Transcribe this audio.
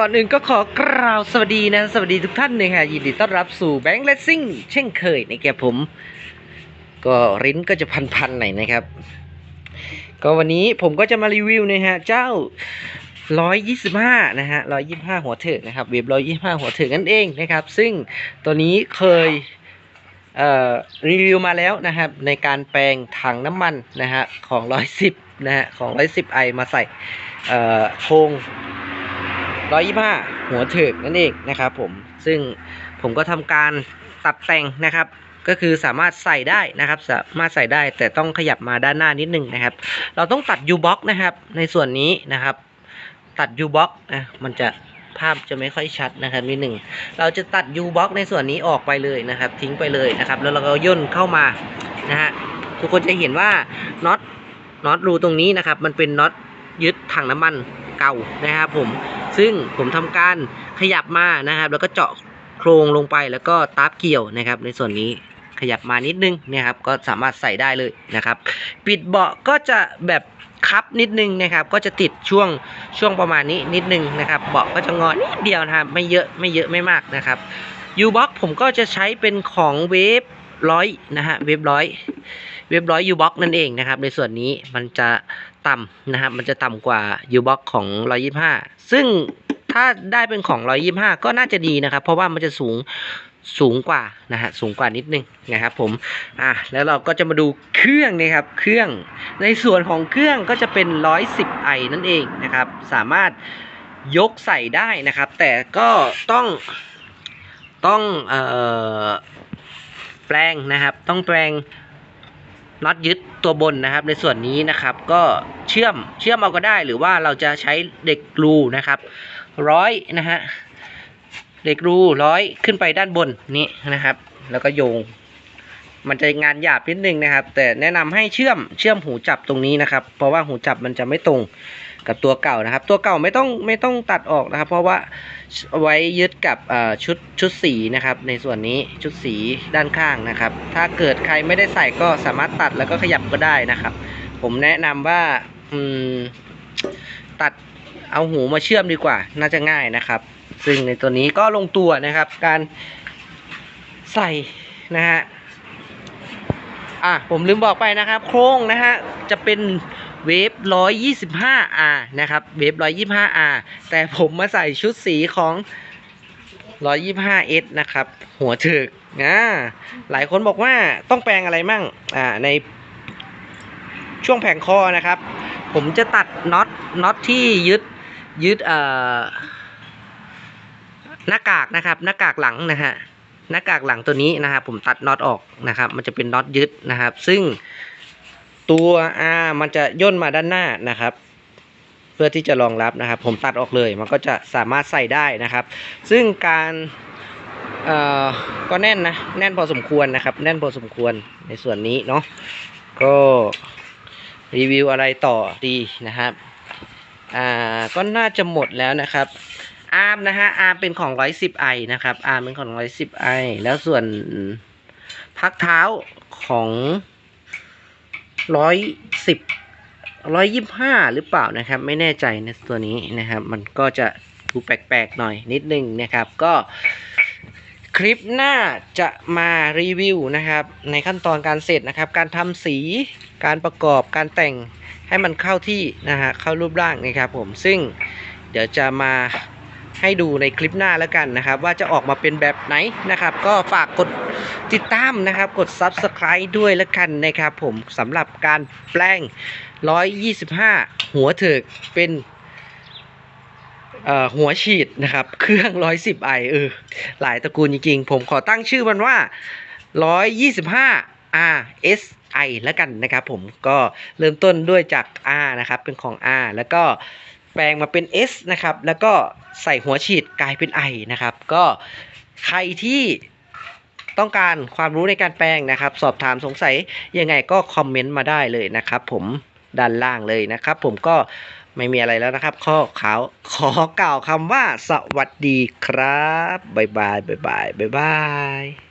ก่อนอื่นก็ขอกล่าวสวัสดีนะ สวัสดีทุกท่านนะฮะยินดีต้อนรับสู่แบงค์เลสซิ่งเช่นเคยนะแกผม ก็ริ้นก็จะพันๆหน่อยนะครับ ก็วันนี้ผมก็จะมารีวิวนะฮะ เจ้า 125 นะฮะ 125 หัวเถิกนะครับเว็บ125 หัวเถิกนั่นเองนะครับ ซึ่งตัวนี้เคยเรีวิวมาแล้วนะครับ ในการแปลงถังน้ำมันนะฮะของ 110 นะฮะของ 110ไอมาใส่โครง 125 หัวเถิกนั่นเองนะครับผมซึ่งผมก็ทำการตัดแต่งนะครับก็คือสามารถใส่ได้นะครับ สามารถใส่ได้แต่ต้องขยับมาด้านหน้านิดนึงนะครับ เราต้องตัด U box นะครับ ในส่วนนี้นะครับ ตัด U box นะมันจะภาพจะไม่ค่อยชัดนะครับนิดหนึ่งเราจะตัด U box ในส่วนนี้ออกไปเลยนะครับ ทิ้งไปเลยนะครับ แล้วเราก็ย่นเข้ามานะฮะทุกคนจะเห็นว่าน็อตน็อตรูตรงนี้นะครับ มันเป็นน็อตยึดถังน้ำมันเก่านะครับผม ซึ่งผมทำการขยับมานะครับ แล้วก็เจาะโครงลงไปแล้วก็ตาบเกี่ยวนะครับ ในส่วนนี้ขยับมานิดนึงนะครับ ก็สามารถใส่ได้เลยนะครับ ปิดเบาะก็จะแบบคับนิดนึงนะครับ ก็จะติดช่วงช่วงประมาณนี้นิดนึงนะครับ เบาะก็จะงอนิดเดียวนะครับไม่เยอะไม่เยอะไม่มากนะครับยูบ็อกผมก็จะใช้เป็นของเวฟร้อยนะฮะเวฟร้อยเวฟร้อยยูบ็อกนั่นเองนะครับ ในส่วนนี้มันจะ ต่ำนะครับ มันจะต่ำกว่ายูบ็อกของ 125 ซึ่งถ้าได้เป็นของ 125 ก็น่าจะดีนะครับ เพราะว่ามันจะสูงสูงกว่านะฮะสูงกว่านิดนึงนะครับผมอะแล้วเราก็จะมาดูเครื่องนะครับ เครื่องในส่วนของเครื่องก็จะเป็น 110ไอนั่นเองนะครับ สามารถยกใส่ได้นะครับ แต่ก็ต้องต้องเอ่อแปลงนะครับ ต้องแปลง น็อตยึดตัวบนนะครับ ในส่วนนี้นะครับ ก็เชื่อมเชื่อมเอาก็ได้ หรือว่าเราจะใช้เด็กรูนะครับร้อยนะฮะเด็กรูร้อยขึ้นไปด้านบนนี้นะครับ แล้วก็โยง มันจะงานหยาบนิดนึงนะครับ แต่แนะนำให้เชื่อมเชื่อมหูจับตรงนี้นะครับ เพราะว่าหูจับมันจะไม่ตรง กับตัวเก่านะครับ ตัวเก่าไม่ต้องไม่ต้องตัดออกนะครับ เพราะว่าเอาไว้ยึดกับชุดชุดสีนะครับ ในส่วนนี้ชุดสีด้านข้างนะครับ ถ้าเกิดใครไม่ได้ใส่ก็สามารถตัดแล้วก็ขยับก็ได้นะครับ ผมแนะนำว่าตัดเอาหูมาเชื่อมดีกว่า น่าจะง่ายนะครับ ซึ่งในตัวนี้ก็ลงตัวนะครับ การใส่นะฮะอะผมลืมบอกไปนะครับ โครงนะฮะจะเป็น เวฟ 125R นะครับ เวฟ 125R แต่ผมมาใส่ชุดสีของ 125S นะครับ หัวถึกนะหลายคนบอกว่าต้องแปลงอะไรมั่ง อ่า ในช่วงแผงคอนะครับ ผมจะตัดน็อต น็อตที่ยึด ยึดเอ่อหน้ากากนะครับ หน้ากากหลังนะฮะ หน้ากากหลังตัวนี้นะครับ ผมตัดน็อตออกนะครับ มันจะเป็นน็อตยึดนะครับ ซึ่ง ตัว R มันจะย่นมาด้านหน้านะครับ เพื่อที่จะรองรับนะครับ ผมตัดออกเลยมันก็จะสามารถใส่ได้นะครับ ซึ่งการเอ่อก็แน่นนะแน่นพอสมควรนะครับ แน่นพอสมควรในส่วนนี้เนาะก็รีวิวอะไรต่อดีนะครับอ่าก็น่าจะหมดแล้วนะครับอาร์มนะฮะอาร์มเป็นของ 110i นะครับอาร์มเป็นของ 110i แล้วส่วนพักเท้าของ 110 125หรือเปล่านะครับ ไม่แน่ใจในตัวนี้นะครับ มันก็จะดูแปลกๆหน่อยนิดนึงนะครับ ก็คลิปหน้าจะมารีวิวนะครับ ในขั้นตอนการเสร็จนะครับ การทำสีการประกอบการแต่งให้มันเข้าที่นะฮะเข้ารูปร่างนะครับผมซึ่งเดี๋ยวจะมาให้ดูในคลิปหน้าแล้วกันนะครับ ว่าจะออกมาเป็นแบบไหนนะครับ ก็ฝากกด ติดตามนะครับกด Subscribe ด้วยแล้วกันนะครับผมสำหรับการแปลง 125 หัวเถิกเป็นเอ่อหัวฉีดนะครับ เครื่อง 110ไอเออหลายตระกูลจริงๆ ผมขอตั้งชื่อมันว่า 125 RSI แล้วกันนะครับผมก็เริ่มต้นด้วยจาก R นะครับ เป็นของ R แล้วก็แปลงมาเป็น S นะครับ แล้วก็ใส่หัวฉีดกลายเป็น I นะครับ ก็ใครที่ ต้องการความรู้ในการแปลงนะครับ สอบถามสงสัยยังไงก็คอมเมนต์มาได้เลยนะครับ ผมด้านล่างเลยนะครับ ผมก็ไม่มีอะไรแล้วนะครับ ข้อขาวขอกล่าวคำว่าสวัสดีครับ บ๊ายบาย บ๊ายบาย บ๊ายบาย